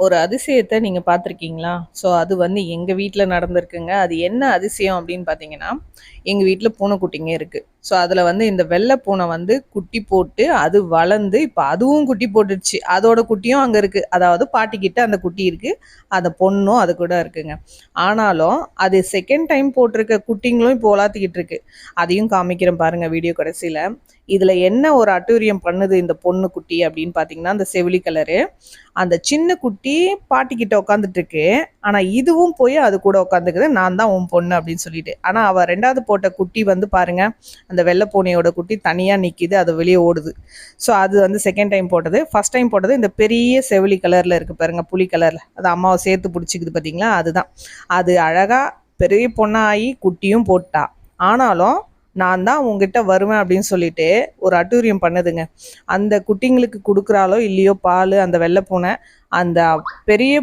ஒரு அதிசயத்தை நீங்கள் பார்த்துருக்கீங்களா? ஸோ அது வந்து எங்கள் வீட்டில் நடந்திருக்குங்க. அது என்ன அதிசயம் அப்படின்னு பார்த்தீங்கன்னா, எங்கள் வீட்டில் பூனைக்குட்டிங்க இருக்குது ஸோ அதில் வந்து இந்த வெள்ளை பூனை வந்து குட்டி போட்டு, அது வளர்ந்து இப்போ அதுவும் குட்டி போட்டுடுச்சு. அதோட குட்டியும் அங்கே இருக்குது அதாவது பாட்டிக்கிட்ட அந்த குட்டி இருக்குது அந்த பொண்ணும் அது கூட இருக்குங்க. ஆனாலும் அது செகண்ட் டைம் போட்டிருக்க குட்டிங்களும் இப்போ உலாத்திக்கிட்டு இருக்கு. அதையும் காமிக்கிறேன் பாருங்கள் வீடியோ கடைசியில் இதில் என்ன ஒரு அட்டூரியம் பண்ணுது இந்த பொண்ணு குட்டி அப்படின்னு பார்த்தீங்கன்னா, அந்த செவிலி கலரு. அந்த சின்ன குட்டி பாட்டிக்கிட்ட உட்காந்துட்டுருக்கு ஆனால் இதுவும் போய் அது கூட உட்காந்துக்குது. நான் தான் உன் பொண்ணு அப்படின்னு சொல்லிட்டு. ஆனால் அவள் ரெண்டாவது போட்ட குட்டி வந்து பாருங்க, அந்த வெள்ளை பூனையோட குட்டி தனியாக நிற்கிது அது வெளியே ஓடுது. ஸோ அது வந்து செகண்ட் டைம் போட்டது. ஃபர்ஸ்ட் டைம் போட்டது இந்த பெரிய செவிலி கலரில் இருக்குது பாருங்கள் புளி கலரில் அது அம்மாவை சேர்த்து பிடிச்சிக்குது பார்த்தீங்களா? அதுதான். அது அழகாக பெரிய பொண்ணாகி குட்டியும் போட்டா. ஆனாலும் நான் தான் உங்ககிட்ட வருவேன் அப்படின்னு சொல்லிட்டு ஒரு அட்டூரியம் பண்ணுதுங்க. அந்த குட்டிங்களுக்கு கொடுக்குறாலோ இல்லையோ பால் அந்த வெள்ளைப்பூனை பூனை, அந்த பெரிய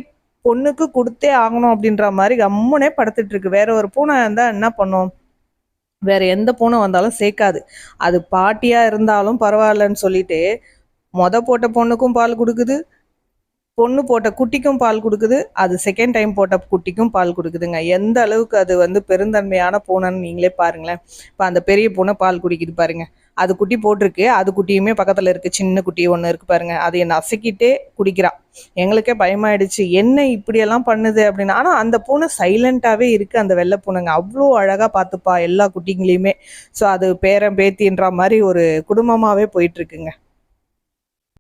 பொண்ணுக்கு கொடுத்தே ஆகணும் அப்படின்ற மாதிரி கம்முனே படுத்துட்டு இருக்கு. வேற ஒரு பூனை இருந்தால் என்ன பண்ணும்? வேற எந்த பூனை வந்தாலும் சேர்க்காது. அது பாட்டியாக இருந்தாலும் பரவாயில்லன்னு சொல்லிட்டு, மொதல் போட்ட பொண்ணுக்கும் பால் கொடுக்குது பொண்ணு போட்ட குட்டிக்கும் பால் கொடுக்குது அது செகண்ட் டைம் போட்ட குட்டிக்கும் பால் கொடுக்குதுங்க எந்த அளவுக்கு அது வந்து பெருந்தன்மையான பூனைன்னு நீங்களே பாருங்களேன். இப்போ அந்த பெரிய பூனை பால் குடிக்குது பாருங்க. அது குட்டி போட்டிருக்கு. அது குட்டியுமே பக்கத்தில் இருக்கு. சின்ன குட்டி ஒன்று இருக்கு பாருங்க. அதைய அசைக்கிட்டே குடிக்கிறா. எங்களுக்கே பயமாயிடுச்சு. என்ன இப்படியெல்லாம் பண்ணுது அப்படின்னு. ஆனால் அந்த பூனை சைலண்ட்டாகவே இருக்கு. அந்த வெள்ளை பூனைங்க. அவ்வளோ அழகாக பார்த்துப்பா எல்லா குட்டிங்களையுமே. ஸோ அது பேரன், பேத்தின்ற மாதிரி ஒரு குடும்பமாகவே போயிட்டு இருக்குங்க.